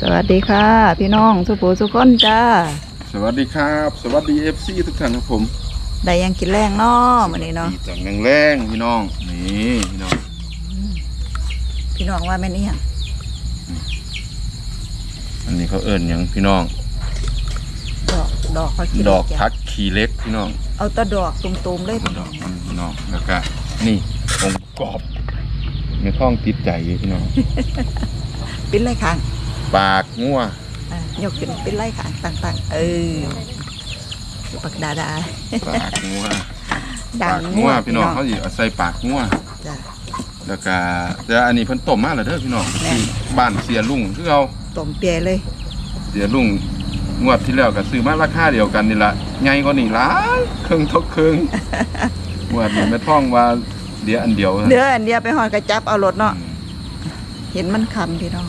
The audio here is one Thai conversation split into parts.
สวัสดีค่ะ พี่น้องสุภูสุก้นจ้า สวัสดีครับ สวัสดีเอฟซีทุกท่านครับผมได้ยังกินแรงเนาะมื้อนี้เนาะดีจังแรงๆพี่น้องนี่พี่น้องพี่น้องว่าแม่นอีหยังอันนี้เขาเอิ้นหยังพี่น้อง ดอกดอกเขากินดอกจ้ะพักขีเล็กพี่น้อง เอาแตะดอกตุ่มๆเลยดอกมันพี่น้องแล้วก็นี่องค์ประกอบในท้องติดใจอยู่พี่น้องปิ้นไรข้าง ปากงัวอะยกขึ้นปิ้นไรข้างต่างๆ เออปักดาดาปากงัวดัปางกงัวพี่น้องเขาสิเอาใส่ปากงัวจ้ะ แล้วก็แต่อันนี้เพิ่นต้มมาแล้วเด้อพี่น้องแม่ ที่บ้านเสียลุงคือเอาต้มเปียเลย เสียลุงงวดที่แล้วก็ซื้อมาราคาเดียวกันนี่ละใหญ่กว่านี่หลายครึ่งทกครึ่งงวดนี้แม่ท่องว่าเดียวอันเดียวเดืออันเดียวไปหอดกระจับเอารถเนาะ เห็นมันคำพี่น้อง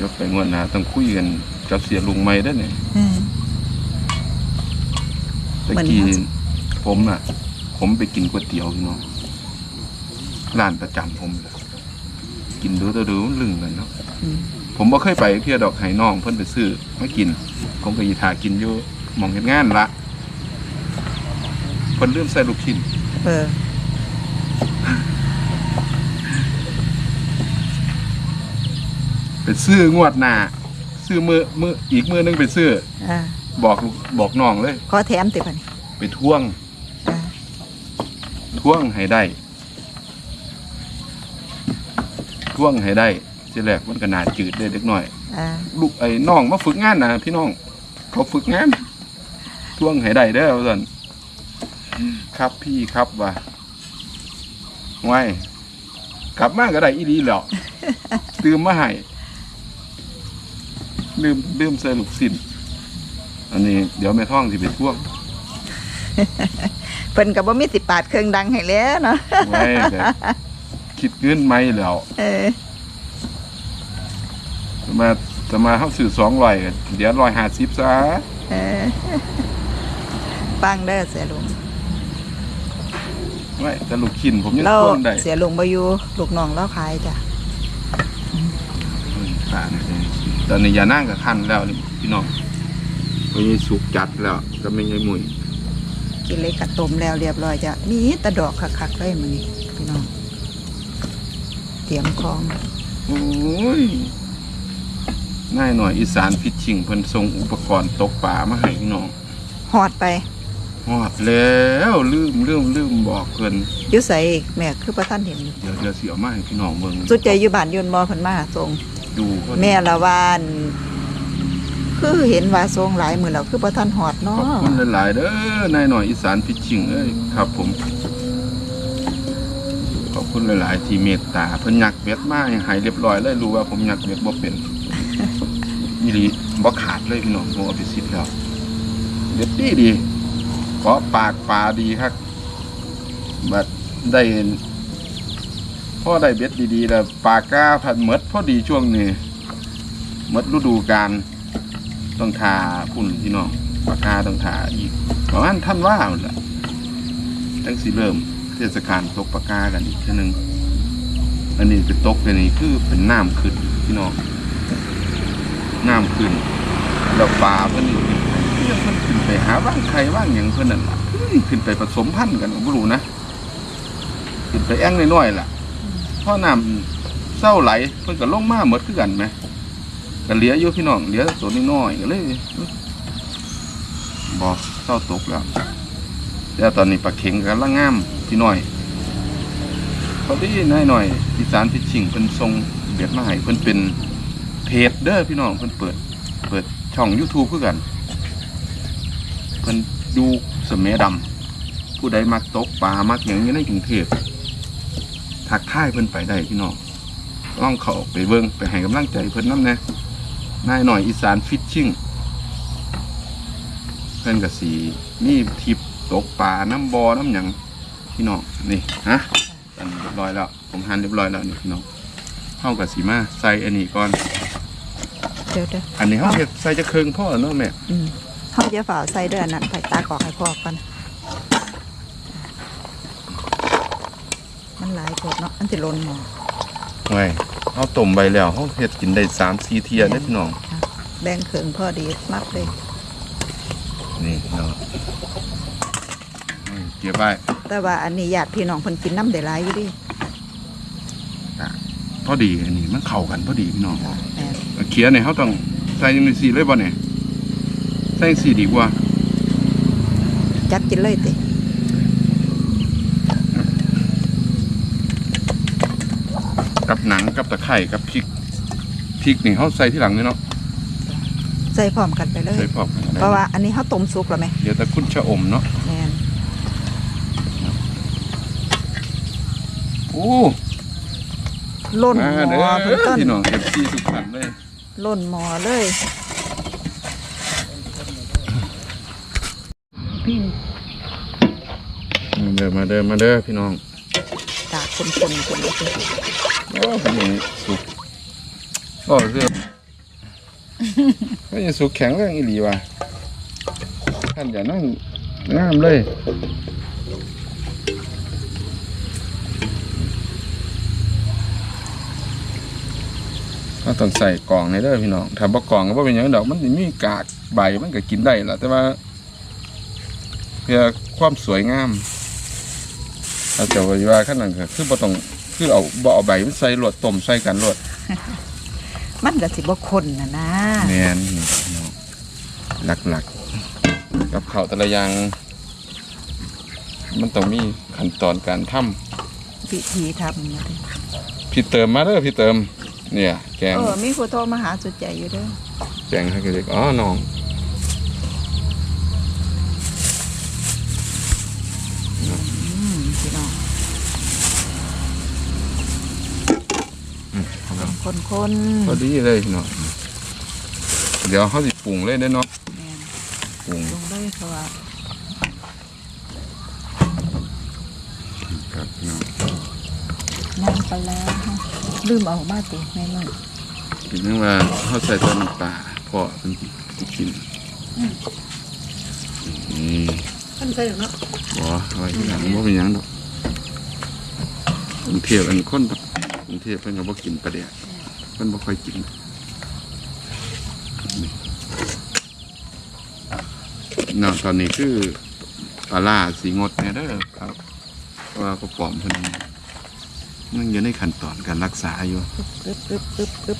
ยกไปงวดหน้าต้องคุยกันกับเสียลุงใหม่ได้อเนี่ยอืม ตะเหมือนกี้เขาผมน่ะ ผมไปกินก๋วยเตี๋ยวพี่น้องร้านประจำผมเลยกินดูตัวดูลึงเลยเนาะอืมผมบ่เคยไปเที่ยวดอกไห้น้อง เพิ่นไปซื้อมากิน ผมก็ยีทากินอยู่หมองเฮ็ดงานละเพิ่นลืมใส่ลูกชิ้น เออ ไปซื้องวดหน้าซื้อมือมืออีกมือนึงไปซื้อ อ่าบอกลูกบอกน้องเลย ขอแถมติพันไปท่วงอ่าท่วงให้ได้ท่วงให้ได้ทีแรกมันก็น่าจืดได้เล็กน้อย อ่าลูกไอ้น้องมาฝึกงานนะพี่น้องเขาฝึกงานท่วงให้ได้เด้อว่าซั่นครับพี่ครับว่าไว้กลับมาก็ได้อีดีแล้ว ตื่มมาให้ ลืมลืมใส่ลูกสิ้น อันนี้ เดี๋ยวแม่ท่องสิไปท่วงเพิ่นก็บ่มีสิปาดเครื่องดังให้แล้วเนาะไว้ก็คิดเงินไหมแล้วเออจะมาจะมาเข้าสื่อสองร้อยเดี๋ยวร้อยห้าสิบซะเออฟังเด้อเสียลุงไว้แต่ลูกขินผมยังเราท่วงได้เสียลุงบ่อยู่ลูกน้องเราขายจ้ะอืมขาดเลย ตอนนี้ยานั่งกับคันแล้วนี่พี่น้องไม่ใช่สุกจัดแล้วก็ไม่ใช่มุยกินเลยกระต้มแล้วเรียบร้อยจ้ะมีแตะดอกคักๆเลยมื้อนี้พี่น้องเตรียมของโอ้ยง่ายหน่อยอีสานฟิชชิงเพิ่นส่งอุปกรณ์ตกปลามาให้พี่น้องฮอดไปฮอดแล้วลืมลืมลืมบอกเพิ่นอยู่ไสอีกแม่คือบ่ทันเห็น เดี๋ยวเดี๋ยวสิเอามาให้พี่น้องเบิ่งสุดใจอยู่บ้านยนต์บ่เพิ่นมาส่ง ดูเพิ่นแม่ละวานคือเห็นว่าทรงหลายมือแล้วคือบ่ทันหอดขเนาะอบคุณหลายๆเด้อนายหน่อยอีสานฟิชชิงเอ้ยครับผม ขอบคุณหลายๆ ที่เมตตาเพิ่นยักเบ็ดมาให้หายเรียบร้อยเลยรู้ว่าผมยักเบ็ดบ่เป็นอีหลีบ่ขาดเลยพี่น้องผมเอาไปซิดแล้วเด็ดดีดีเพราะปากปลาดีครับบัดได้ พ่อได้เบ็ดดีๆแล้วปลาก้าผัดหมดพอดีช่วงนี้หมดฤดูกาลต้องทาพุ่นพี่น้องปลาก้าต้องทาอีกประมาณท่านว่าหมดละตั้งสิเริ่มเทศกาลตกปลากากันอีกทีหนึ่งอันนี้เป็นตกเป็นนี่คือเป็นน้ำขึ้นพี่น้องน้ำขึ้นแล้วปลาเพิ่นนี่เพิ่นขึ้นไปหาว่างไข่ว่างหยังเพิ่นนั่นล่ะเฮ้ยขึ้นไปผสมพันธุ์กันก็บ่รู้นะขึ้นไปแอ่งน้อยๆล่ะ อน้ำเศร้าไหลเพิ่นก็ลงมาหมดคือกันไหมก็เหลืออยู่พี่น้องเหลือตัวนิดน้อยก็เลยบ่เศร้าตกแล้วแล้วตอนนี้ปลาเข็งกำลังงามพี่น้อยพอดีนายหน่อยอีสานพิชิงเพิ่นทรงเบียดมาให้เพิ่นเป็นเพจเด้อพี่น้องเพิ่นเปิด เปิดช่อง YouTube คือกัน เพิ่นดูสมัยดำผู้ใดมักตกปลามักหยังอยู่ในกรุงเทพ ทักทายเพิ่นไปได้พี่น้องลองเข้าไปเบิ่งไปให้กำลังใจเพิ่นนำแหน่นายหน่อยอีสานฟิชชิงเพิ่นก็สีมีทิปตกปลาน้ำบอน้ำหยังพี่น้องนี่ฮะอันเรียบร้อยแล้วผมหั่นเรียบร้อยแล้วนี่พี่น้องเข้ากับสีมาใส่อันนี้ก่อนเดี๋ยวเดี๋ยวอันนี้เขาเฮ็ดใส่จะเคืองพ่อเนาะแม่อืมเฮาจะฝ่าใส่เด้ออันนั้นไปตากออกให้พ่อก่อน มันหลายโพดเนาะมันสิหล่นหมอไว้เขาต้มใบแล้วเขาเฮ็ดกินได้สามสี่เทียได้อพี่น้องแบ่งเครื่องพอดีมักเลยนี่พี่น้องอืมเก็บไว้แต่ว่าอันนี้ญาติพี่น้องเพิ่นกินน้ำได้หลายอยู่ดิพอดีอันนี้มันเข้ากันพอดีพี่น้องจ้ะแม่นเขียเนี่ยเขาต้องใส่ยังในสีเลยบ่เนี่ยใส่สีดีกว่า จัดกินเลยติ กับหนังกับตะไคร่กับพริกพริกนี่เขาใส่ที่หลังนี่เนาะใส่พร้อมกันไปเลย ใส่พร้อมกันก็ได้เพราะว่าอันนี้เขาต้มสุกแล้วไหมเดี๋ยวแต่คุณชะอมเนาะแม่นโอ้ล้นหมาม้อเด้เพิ่นอต้นพี่น้องเอฟซีทุกท่านเลยล้นหม้อเลย พี่มาเด้อมาเด้อมาเด้อพี่น้อง ตากคนๆคนคนเลยสิ โอ้พี่น้องสุกก็เสื้อก็ยังสุกแข็งแรงอีหลีว่ะท่านอย่านั่งงามเลยเราต้องใส่กล่องในเด้อพี่น้องถ้าบ่กล่องก็บ่เป็นหยังดอกมันมีกากใบมันก็กินได้ล่ะแต่ว่า เพื่อความสวยงามเราจะว่าว่าขั้นนั้นก็คือบ่ต้อง คือเอาบ่เอาใบมันใส่รวดต้มใส่กันรวดมันก็สิบ่คนน่ะนะแม่นนี่พี่น้องหลักๆกับข้าวแต่ละอย่าง มันต้องมีขั้นตอนการทำพิธีทำนะเด้อพี่เติมมาเด้อพี่เติม เนี่ย แกงเออมีผู้โทรมาหาสุดใจอยู่เด้อแกงให้เด็กอ๋อน้อง อืมพี่น้อง อืมเอาแล้ว คนคนพอดีเลยพี่น้องเดี๋ยวเขาสิปรุงเลยได้อเนาะแม่นปรุงลงเลยเพราะว่าครับพี่น้องน้ำปลาร้าฮะลืมเอามาติแม่มึงกินเรื่องว่าเขาใส่ตัวน้ำปลาพอเป็นสิกินนี่ท่านใส่เนาะบ่เอาไว้ที่หลังบ่เป็นหยังดอกกรุงเทพอันคนกรุงเทพเพิ่นก็บ่กินปลาแดก เพิ่นบ่ค่อยกินนี่เนาะตอนนี้คือปลาล่าสีงดแน่เด้อครับว่าเขาปลอมเพิ่นมันอยู่ในขั้นตอนการรักษาอยู่ปึ๊บปึ๊บปึ๊บปึ๊บ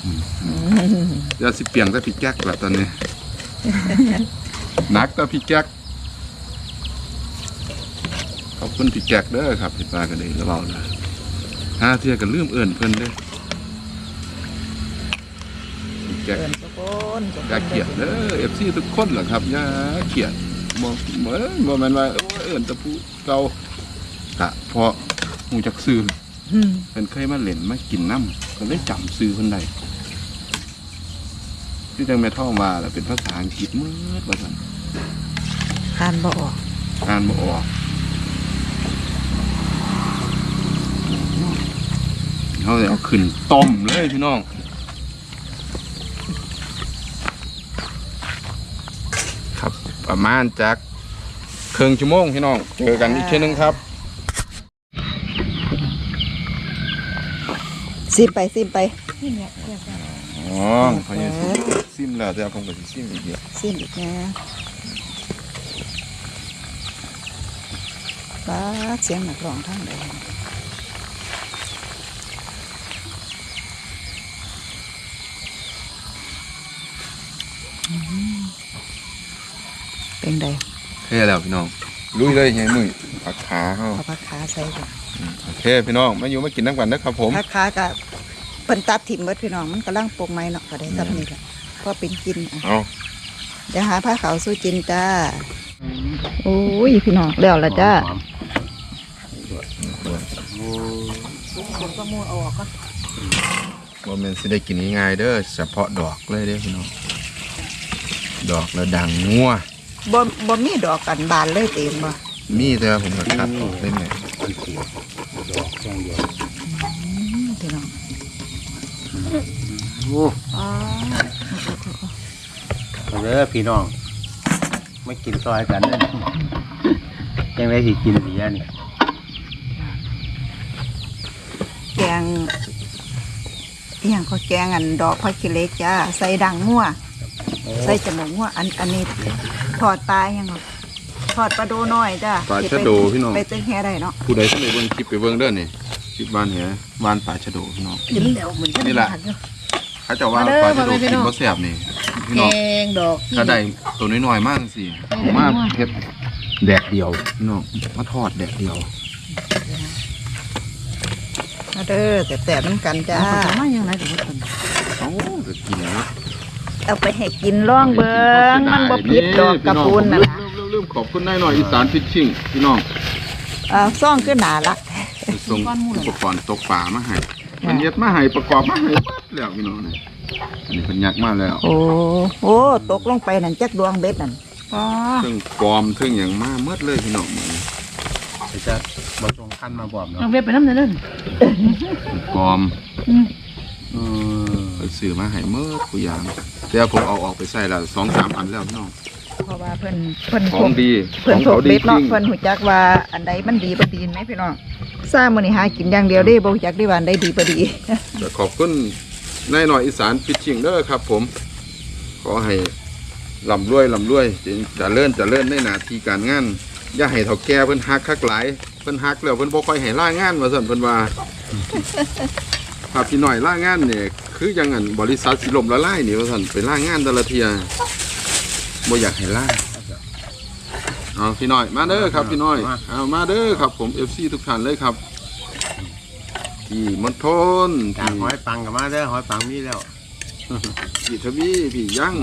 เดี๋ยวสิเปลี่ยนแต่พี่แก๊กละตอนนี้หนักแต่พี่แก๊กขอบคุณพี่แก๊กเด้อครับพี่ปลากันเลยแล้วเราเลยห้าเที่ยกันลืมเอื่นเพิ่นเด้อ แก๊กเอิ้นทุกคนทุกคนอย่าเกลียดเด้อเอฟซีทุกคนเหรอครับอย่าเกลียดบ่เหมือนบ่แม่นว่าโอ้ยเอื่นแตะผู้เก่ากะเพราะหูจักซื้ออืมเพิ่นเคยมาเล่นมากินน้ำก็เลยจำซื้อเพิ่นได้ที่จังแม่ท่องว่าแหละเป็นภาษาอังกฤษมืดว่าซั่นทานบ่ออกอ่านบ่ออกเขาเลยเอาขึ้นต้มเลยพี่น้อง ครับ ประมาณจากครึ่งชั่วโมงพี่น้อง เจอกันอีกเช่นนึงครับซิมไปซิมไปอ๋อพยายามซิมแล้วแต่ผมก็สิซิมอีกเดียวซิมอีกนะป้าดเสียงนักร้องทั้งใดอืมเป็นได เท่แล้วพี่น้องลุยเลยเฮียมือผักขาเขาเอาผักขาใส่ก่อนโอเคพี่น้องมาอยู่มากินน้ำกันนะครับผมผักขากับเปิ้นตัดถิ่มเบิดพี่น้องมันกำลังปรุงไม้เนาะก็ได้ซับนี่แหละพอเป็นกินอะเอาเดี๋ยวหาผ้าขาวสู้จินจ้าโอ้ยพี่น้องแล้วละจ้าผมก็มูเอาออกก็บ่แม่นสิได้กินง่ายๆเด้อเฉพาะดอกเลยเด้อพี่น้องดอกแล้วดังงัว บ่บ่มีดอกกันบานเลยเต็มบ่มีแต่ว่าผมก็คัดออกได้ไหมอืมพี่น้องโอ้อ๋อเอาเด้อพี่น้องไม่กินซอยกันเด้อยังไงสิกินเบียร์นี่แกงอีหยังก็แกงอันดอกผักขี้เหล็กจ้าใส่ดังงัวใส่จมูกงัวอันอันนี้ ทอดปลายังหรอทอดปลาโดน้อยจ้าปลาชะโดพี่น้อง ไปตึ้งแห่ได้เนาะผู้ใดที่ไปเบิ่งคลิปไปเบิ่งเด้อนี่คลิปบ้านเหียบ้านป่าชะโดพี่น้อง กินแล้วเหมือนกันนี่แหละเขาเจะว่ามาเด้อป่าชะโดมาเด้อพี่กินน้องบ่แซ่บนี่พี่แกน้องงดอกถ้าได้ตัวน้อยๆมากสิไม่ได้เอามาน้อยเฮ็ดแดดเดียวพี่น้องมาทอดแดดเดียวมาเด้อแต่แต่น้ำกันจ้าจ้ามาอย่างไรถึงคน เอ้าก็กินเนาะ เอาไปให้กินร่องเบิงมันบ่ผิดดอกกระปุนน่ะนะเริ่มเริ่มขอบคุณนายหน่อยอีสานฟิชชิ่งพี่น้องเอาซ่องขึ้นหนาละไปส่งอุปกรณ์ตกปลามาให้มันเย็ดมาให้ประกอบมาให้หมดแล้วพี่น้องนี่อันนี้เพิ่นยักมาแล้วโอ้โอ้ตกลงไปนั่นจักดวงเบ็ดนั่นอ๋อเครื่องกรอมเครื่องหยังมาหมดเลยพี่น้องมื้อนี้เดี๋ยวจะบรตรงขั้นมาบอกเนาะเอาเว็บไปน้ำเนื้อเด้อกรอมอืม อืมไปซื้อมาให้หมดทุกอย่างแต่ผมเอาออกไปใส่ละ2-3อันแล้วพี่น้องเพราะว่าเพิ่นเพิ่นขพองกดีเพิ่นของพเขากดีเบ็ดจริเนาะงเพิ่นหูจักว่าอันใดมันดีบ่ดีไหมพี่น้องทราบมื้อนี้หากินอย่างเดียวเด้บ่รู้จักได้ว่าอันใดดีบ่ดีแต่ขอบคุณนายหน่อยอีสานฟิชชิ่งเด้อครับ ผม ขอให้ลำรวยลำรวยจะเลื่อนจะเลื่อนในหน้าที่การงานอย่าให้เฒ่าแก่เพิ่นฮักคักหลายเพิ่นฮักแล้วเพิ่นบ่ค่อยให้ล่างานว่าซั่นเพิ่นว่า ถ้าพี่น้อยล่างานเนี่ยคือจังอันบริษัทสิล่มละลายนี่ว่าซั่นไปล่างานแต่ละเที่ยบ่อยากให้ล่าเอาพี่น้อยมาเด้อครับพี่น้อยเอามาเด้อครับผม FC ทุกท่านเลยครับพี่มณฑลจากพี่หอยปังกับมาเด้อหอยปังมีแล้วพี่ทวีพี่ยั่ง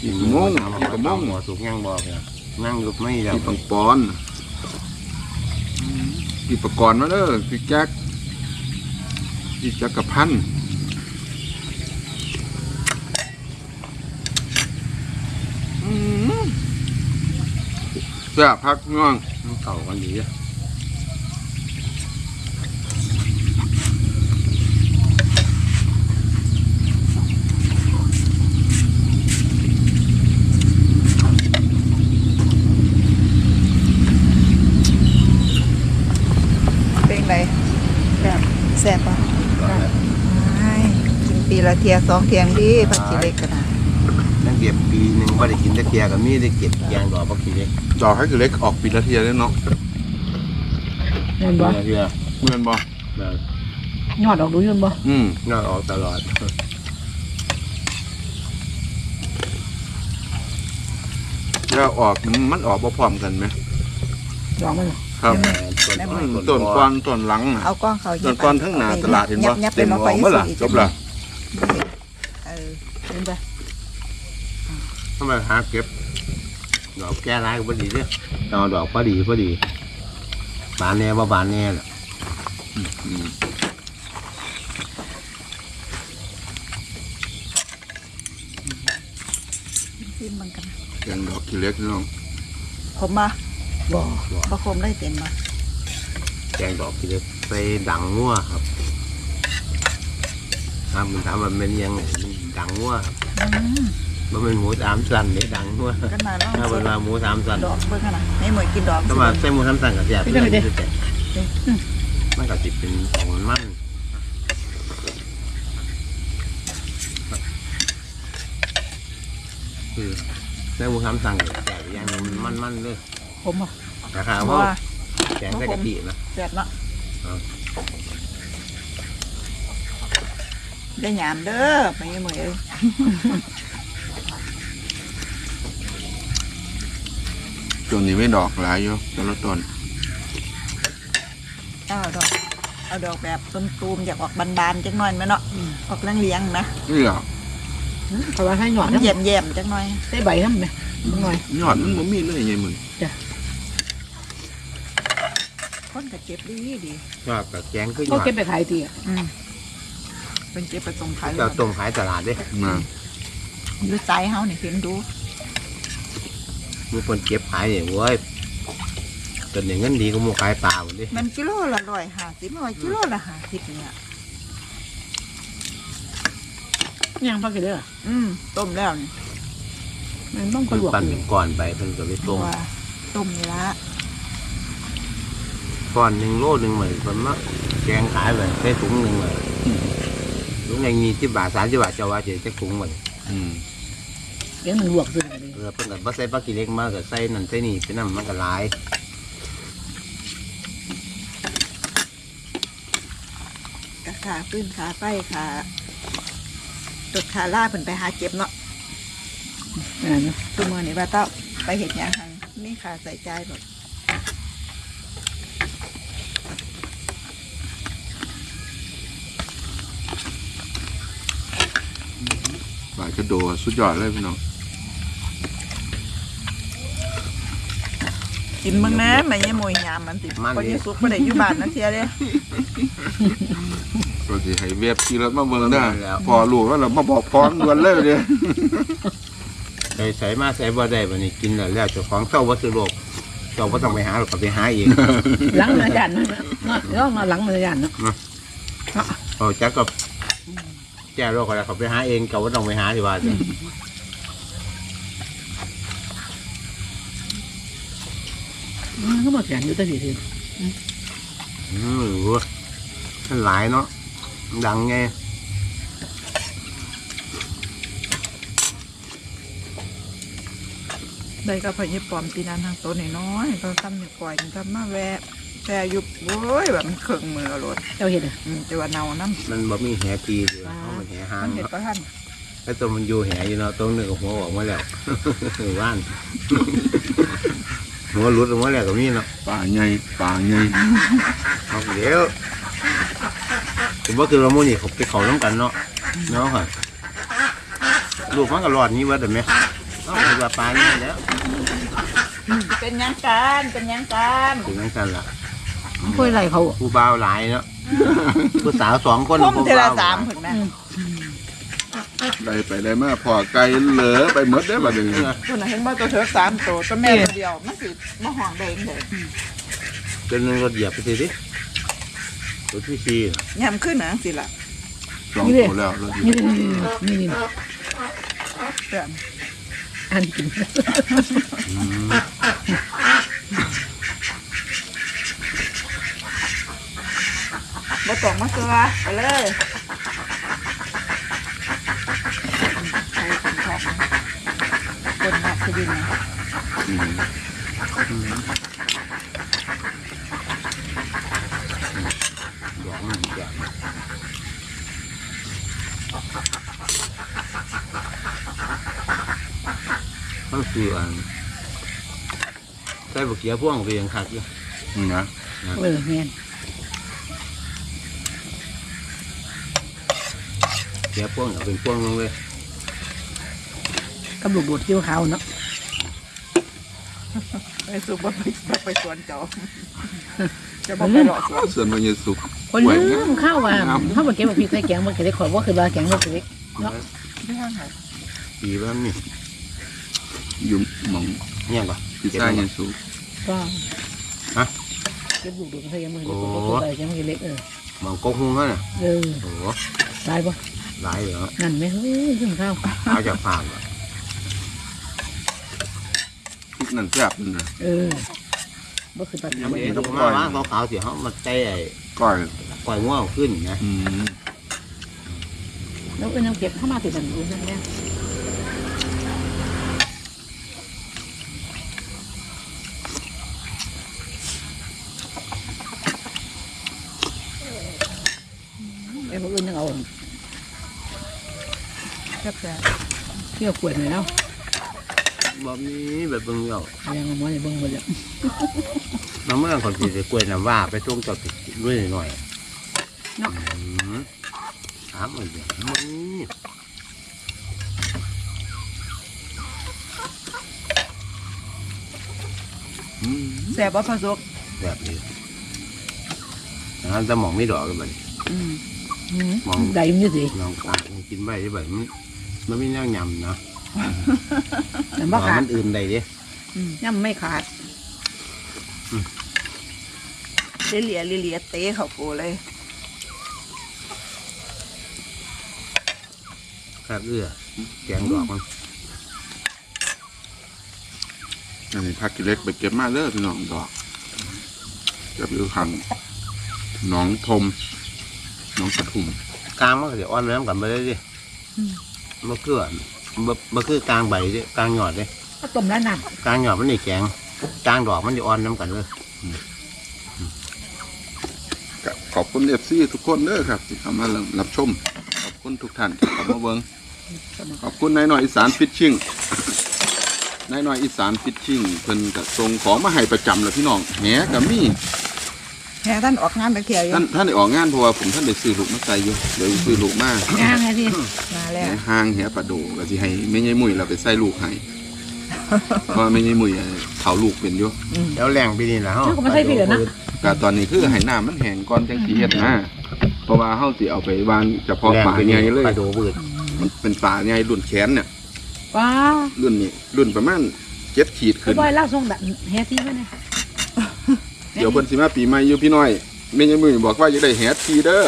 พี่กระมงพี่กระมงหมอสุกยังบอกเนี่ยนั่งอยู่ไม่แล้วพี่ปังปอนพี่ประกรณ์มาเด้อพี่แจ็ค อีกจักรพันธ์อืมแซ่บพักง่วงเก่ากันดีอะ เป็นไรแบบแซ่บป่ะใช่กินปี ละเทียสองเทียงดีผักขี้เหล็กกันนะนั่งเก็บปีหนึ่งว่าได้กินตะเกียกับมีได้เก็บยางดอกพักขี้เล็กดอกให้คือเล็กออกปีละเทียเลยเนาะเห็นบ่เพื่อเมื่อนบ่แบบยอดออกดูยืนบ่อืมนอกออกตลอดแล้วออกมันมันออกบ่พร้อมกันไหมดอกมันเหรอครับต้นอืมต้นกวนต้นหลังน่ะเอากล้องเขาต้นกวนทั้งหน้าตลาดเห็นบ่ยับๆไปเต็มมาอไฟอกเมื่อล่ะจบล่ะ เออเห็นไปทำไมหาเก็บ ดอกแก่ร้ายก็พอดีเด้อเอาดอกพอดีพอดี บานแน่บ่บานแน่แหละอืมซิมมันกันแกงดอกขี้เหล็กน้องผมมาบ่บ่คมได้เต็มมาแกงดอกที่จะไปดังงัวครับ ถามมันถามว่ามันยังไงมันดังงัวครับมันเป็นหมูสามสันเด้ดังงัวกันมาลองถ้าเป็นว่าหมูสามสันดอกเบิ่งกันนะในหมวยกินดอกถ้ามาใส่หมูสามสันกับแซ่บเลยมันก็จิเป็นของมันคือใส่หมูสามสันกับแซ่บอย่างหนึงมันมันๆเลยผมอะราคาเพราะว่าว่าแกงใส่กะทินะแซ่บเนาะครับ ได้หยามเด้อไปยังหมวยเอ้ยต้นนี้ไม่ดอกหลายอยู่แต่ละต้นเอาดอกเอาดอกแบบต้นตูมอยากออกบานๆจังหน่อยไหมเนาะออกเลี้ยงๆนะนี่เหรอเขาว่าให้หยอดมันน้ำแย่มๆจังหน่อยได้ใบน้ำไหมหน่อยยอดมันบ่มีเลยไงมึงคนก็เจ็บดีดีชอบกับแกงก็ยก็อดเก็บไปขายตีอะอืม เป็นเจ็บไปตรงขายจะต้มขายตลาดเด้มาหรือใจเฮาเนี่ยเห็นดูมีคนเก็บขายเนี่ยเว้ยเกิดอย่างเงินดีก็มูขายปลาหมดดิมันกิโลละร้อยห้าสิบร้อยกิโลละห้าสิบเนี่ยยังพักกี่เด้ออืมต้มแล้วนี่มันต้องกระลวกปั้นอยู่เป็นก้อนไปเพิ่นก็ไปต้มว่าต้มนี่ละก้อนหนึ่งโลหนึ่งเหมือนคนมาแกงขายไปใส่ถุงหนึ่งเลย ลุงไงมีที่บาทสามสิบบาทเจ้าว่าจะจะคุ้งหมดอืมเลี้ยงมันลวกซื้อเลยเออเพิ่นกับบ่ใส่ปลากิเล็กมากกับใส่นั่นใส่นี่เป็นน้ำมันก็หลายกะขาปื้นขาไปขาตดขาล่าเพิ่นไปหาเก็บเนาะอ่าเนาะทุกมื้อนี่ว่าเต้าไปเฮ็ดหยังหังมีค่าใส่จ่ายบ่ ปลากระโดดสุดยอดเลยพี่น้องกินเบิ่งแหน่แม่ยายมวยยามมันสิบ่ได้สุกบ่ได้อยู่บ้านนะเที่ยเด้ก็สิให้เว็บขี่รถมาเบิ่งได้พอรู้ว่าเรามาบอกพร้อมด่วนเลยเด้ใส่ใส่มาใส่บ่ได้บัดนี้กินแล้วแล้วเจ้าของเจ้าบ่ซื้อโลกเจ้าบ่ต้องไปหาหรอกก็ไปหาเองหลังมันยันเนาะเนาะเดี๋ยวมาหลังมันยันเนาะเอาจักก็ แก้โรคอะไรเขาไปหาเองเจ้าบ่ต้องไปหาดีกว่าจ้ะมันก็มาแขนอยู่ตั้งสี่ทีอืมโหมันหลายเนาะดังไงได้กับพญปอมตีนันทางโตน้อยๆก็ซ้ำอยู่ก่อยมันก็มาแวะ แช่ยุบโอ้ยแบบมันเครื่องมือเอาโลดเจ้าเห็ดอะอืมแต่ว่าเนาน้ำมันบ่มีแหตีอยู่เพราะมันแหหางมันเห็ดเนาะประทันแล้วตัวมันอยู่แหอยู่เนาะตัวหนึงก็หัวออกมาแล้ว ว่าน หัวหลุดออกมาแล้วก็มีเนาะป่าใหญ่ป่าใหญ่เอาเดี๋ยวผมว่าคือเราโมนี่เขาไปเขาน้ำกันเนาะเนาะค่ะลูกมันก็รอดนี้ว่าแต่ไหมเอาคือว่าปลานี่แล้วเป็นหยังกันเป็นหยังกันถึงนั้นกันล่ะ มันค่อยไล่เขาผู้บ่าวหลายเนาะผู้สาวสองคนพุ่มผู้เทละบ่าวสามผลแม่ได้ไปได้มาพอไกลเหลือไปหมดเด้อบัดนี้คุณน่ะเห็นว่าตัวเธอสามตัวตัวแม่ตัวเดียวมันสิมาห่องแดงเลยจนนึงรถเหยียบไปทีดิตัวที่สี่น่ะยำขึ้นหนังสิล่ะสองตัวแล้วแล้วนี่นี่นี่เพื่อนอันกิน อืม บตองมาเกลือไปเลยใช่คนชอบคนนักคือดินนะอืมดอกมันแก่มันคืออันใส่บกเกียพ่วงไปยังคักอยู่นะเออแม่น เกียพ่วงเอาเป็นพ่วงลงเลยกับลูกโดดเกี่ยวขาวเนาะไปสู่บ่ไปบ่ไปสวนเจ้าจะบ่ไปหลอกสวนเสือนมันยังสุกคนลืมข้าวว่าข้าวมาเก็บมาพริกใส่แกงมาเก็บได้ขอยว่าคือว่าแกงมาเก็บเนาะไม่ทางไหนปีบ้านนี่อยู่หมองเนี่ยป่ะพิซซ่ายังสุกก็ฮะเก็บลูกโดดใส่แกงมาเก็บตัวใส่แกงมาเก็บเออหมองกกหุ้งเขาน่ะเออโอ้โหได้ปะ หลายเหรอนั่นไหมเฮ้ยขึ้นข้าวเอาจากฟาร์มอะพริกนั่นแซ่บนั่นนะเออบ่คือตัดเห็นเขามาว่างขาวๆสิเขามาเตะไอ้ก้อยปล่อยง่วงขึ้นนะอืมแล้วเอ็นเอาเก็บเข้ามาติดกันดูนั่นแหละไอ้พวกอื่นยังเอา แซ่บแต่ เที่ยวขวดหน่อยแล้วบ่มีแบบเบิ่งเอายังเอาหมอในเบิ้งหมดแล้วน้ำมันคนสิจะกล้วยน้ำว่าไปต้มจอดติดด้วยหน่อยเนาะอืมถามมันสิบ่มีอืมแซ่บบ่พอสุกแบบนี้งั้นจะมองไม่ดอกเลยบัดนี้อืมมองได้มันอยู่สิ ลองกาดกินไปได้บัดมัน มันไม่น่ายำนะแต่บ่ขามัดนอื่นได้เดิย่ำไม่ขาดเลียเลียเลียเตะเขาโกเลยครับเอื้อแกงดอกมันอันนี้ผักกิเล็กไปเก็บมาเด้อพี่น้องดอกเก็บอยู่ข้างหนองทมหนองกระทุ่มกลางมันก็สิอ่อนไปน้ำกันไปเลยดิ บ่คือบ่บ่คือกลางใบดิกลางยอดดิก็ต้มแล้วน้กลางยอดมันนี่แข็งกลางดอกมันจะอ่อนน้ำกันเลยก็ขอบคุณ FC ทุกคนเด้อครับที่เข้ามารับชม ขอบคุณทุกท่านที่เข้ามาเบิ่งขอบคุณนายหน่อยอีสานฟิชชิ่งนายหน่อยอีสานฟิชชิ่งเพิ่นก็ส่งของมาให้ประจำเลยพี่น้องแหก็มี แห่ท่านออกงานไปเที่ยวอยู่ท่านท่านได้ออกงานเพราะว่าผมท่านได้ซื้อลูกมาใส่อยู่เดี๋ยวซื้อลูกมาำย่างไงพี่มาแหแล้ว ห้างแหปลาโดก็สิให้แม่ยายมุ้ยเราไปใส่ลูกให้เพราะว่าแม่ยายมุ้ยเขาลูกเป็นอยู่แล้วแรงปีนี้นะฮะชื่อก็ไม่ใช่พี่เหรอนะก็ตอนนี้คือให้น้ำมันแห้งก่อนจังสิเฮ็ดนะเพราะว่าเฮาสิเอาไปวางเฉพาะแรงป่าปีใหนี้ญ่เลยปลาโดบืดมันเป็นป่าใหญ่รุ่นแขนเนี่ยว้ารุ่นนี้รุ่นประมาณ7ขีดคืขึ้อนบอยเล่าส่งแบบแฮตที่ไว้เนี่ย เดี๋ยวเพิ่นสิมาปีใหม่อยู่พี่น้อยแม่ยายมุ้ยบอกว่าอยู่ได้แฮททีเด้อ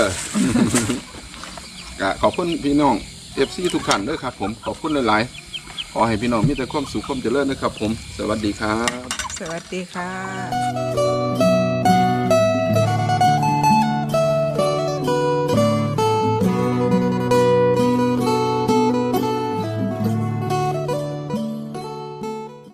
ก็ขอบคุณพี่น้องเอฟซีทุกท่านเด้อครับ ผมขอบคุณหลายๆขอให้พี่น้องมีแต่ความสุขความเจริญนะครับ ผมสวัสดีครับ สวัสดีค่ะ